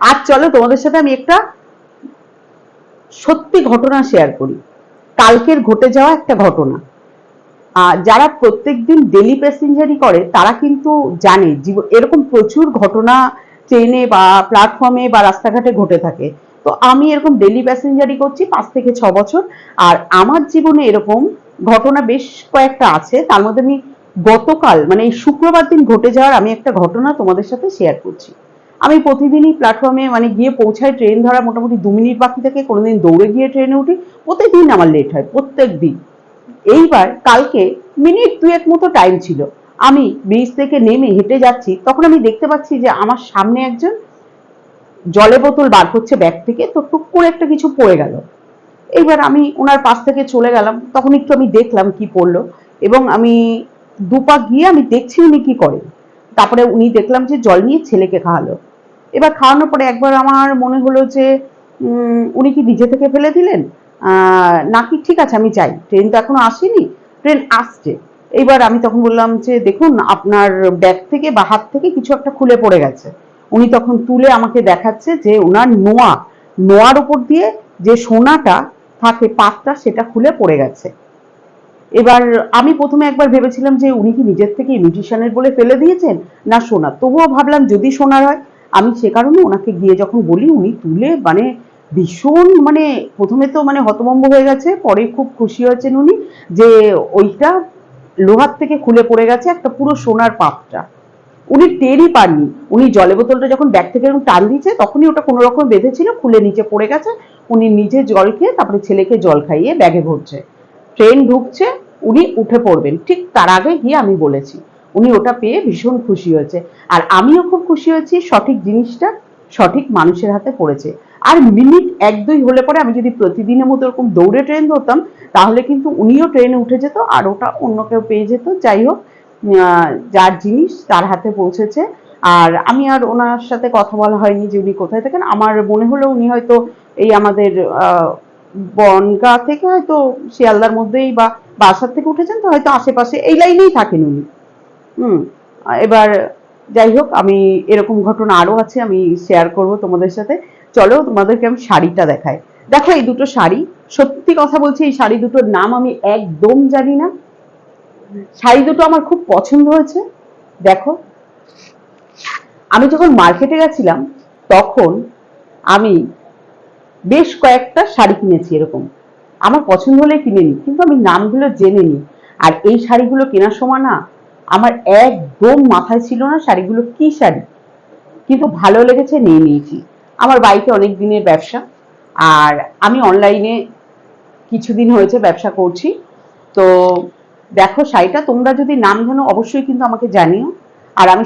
আজ চলো তোমাদের সাথে আমি একটা সত্যি ঘটনা শেয়ার করি। কালকের ঘটে যাওয়া একটা ঘটনা। যারা প্রত্যেকদিন ডেলি প্যাসেঞ্জারি করে, তারা কিন্তু জানে এরকম প্রচুর ঘটনা ট্রেনে বা প্ল্যাটফর্মে বা রাস্তাঘাটে ঘটে থাকে। তো আমি এরকম ডেলি প্যাসেঞ্জারি করছি পাঁচ থেকে ছ বছর। আর আমার জীবনে এরকম ঘটনা বেশ কয়েকটা আছে। তার মধ্যে আমি গতকাল মানে এই শুক্রবার দিন ঘটে যাওয়ার আমি একটা ঘটনা তোমাদের সাথে শেয়ার করছি। আমি প্রতিদিনই প্ল্যাটফর্মে মানে গিয়ে পৌঁছাই ট্রেন ধরা মোটামুটি দু মিনিট বাকি থাকে, কোনোদিন দৌড়ে গিয়ে ট্রেনে উঠি প্রত্যেকদিন আমার লেট হয়, প্রত্যেক দিন। এইবার কালকে মিনিট দুয়েক মতো টাইম ছিল। আমি ব্রিজ থেকে নেমে হেঁটে যাচ্ছি, তখন আমি দেখতে পাচ্ছি যে আমার সামনে একজন জলে বোতল বার করছে ব্যাগ থেকে, তো টুক করে একটা কিছু পড়ে গেল। এইবার আমি ওনার পাশ থেকে চলে গেলাম, তখন একটু আমি দেখলাম কি পড়ল, এবং আমি দুপা গিয়ে আমি দেখছি উনি কি করেন। তারপরে উনি দেখলাম যে জল নিয়ে ছেলেকে খাওয়ালো। এবার খাওয়ানোর পরে একবার আমার মনে হলো যে উনি কি নিজে থেকে ফেলে দিলেন? নাকি ঠিক আছে, আমি যাই। ট্রেন তো এখনও আসেনি, ট্রেন আসছে। এইবার আমি তখন বললাম যে, দেখুন, আপনার ব্যাগ থেকে বা হাত থেকে কিছু একটা খুলে পড়ে গেছে। উনি তখন তুলে আমাকে দেখাচ্ছে যে ওনার নোয়া, নোয়ার উপর দিয়ে যে সোনাটা থাকে, পাতটা সেটা খুলে পড়ে গেছে। এবার আমি প্রথমে একবার ভেবেছিলাম যে উনি কি নিজের থেকে ইমিটেশনের বলে ফেলে দিয়েছেন? না, সোনা, তবুও ভাবলাম যদি সোনার হয়, আমি সে কারণে ওনাকে গিয়ে যখন বলি, উনি তুলে মানে ভীষণ মানে প্রথমে তো মানে হতভম্ব হয়ে গেছে, পরে খুব খুশি হয়েছেন উনি যে ওইটা লোহার থেকে খুলে পড়ে গেছে একটা পুরো সোনার পাপটা উনি টেরই পাননি। উনি জলে বোতলটা যখন ব্যাগ থেকে এরকম টান দিয়েছে, তখনই ওটা কোনো রকম বেঁধেছিল খুলে নিচে পড়ে গেছে, উনি নিজে জল খেয়ে তারপরে ছেলেকে জল খাইয়ে ব্যাগে ভরছে। ট্রেন ঢুকছে, উনি উঠে পড়বেন। ঠিক তার আগে গিয়ে আমি বলেছি। উনি ওটা পেয়ে ভীষণ খুশি হয়েছে। আর আমিও খুব খুশি হয়েছি, সঠিক জিনিসটা সঠিক মানুষের হাতে পড়েছে। আর মিনিট এক দুই হলে পরে আমি যদি প্রতিদিনের মতো এরকম দৌড়ে ট্রেন ধরতাম, তাহলে কিন্তু উনিও ট্রেনে উঠে যেত আর ওটা অন্য কেউ পেয়ে যেত। যাই হোক যার জিনিস তার হাতে পৌঁছেছে। আর আমি আর ওনার সাথে কথা বলা হয়নি যে উনি কোথায় থাকেন। আমার মনে হলো উনি হয়তো এই আমাদের বনগা থেকে হয়তো শিয়ালদার মধ্যেই বা বাসার থেকে উঠেছেন, তো হয়তো আশেপাশে এই লাইনেই থাকেন উনি। হুম, এবার যাই হোক, আমি এরকম ঘটনা আরও আছে, আমি শেয়ার করব তোমাদের সাথে। চলো, তোমাদেরকে আমি শাড়িটা দেখাই। দেখো, এই দুটো শাড়ি, সত্যি কথা বলছি, এই শাড়ি দুটোর নাম আমি একদম জানি না। শাড়ি দুটো আমার খুব পছন্দ হয়েছে। দেখো, আমি যখন মার্কেটে গেছিলাম, তখন আমি বেশ কয়েকটা শাড়ি কিনেছি এরকম। আমার পছন্দ হলে কিনে নিই কিন্তু আমি নামগুলো জেনে নিই। আর এই শাড়িগুলো কেনার সময় না, আমার একদম মাথায় ছিল না শাড়িগুলো কি শাড়ি। কিন্তু ভালো লেগেছে, নিয়ে নিয়েছি। আমার বাইকে অনেক দিনের ব্যবসা, আর আমি অনলাইনে কিছুদিন হয়েছে ব্যবসা করছি। তো দেখো শাড়িটা, তোমরা যদি নাম জানো, অবশ্যই কিন্তু আমাকে জানিও। আর আমি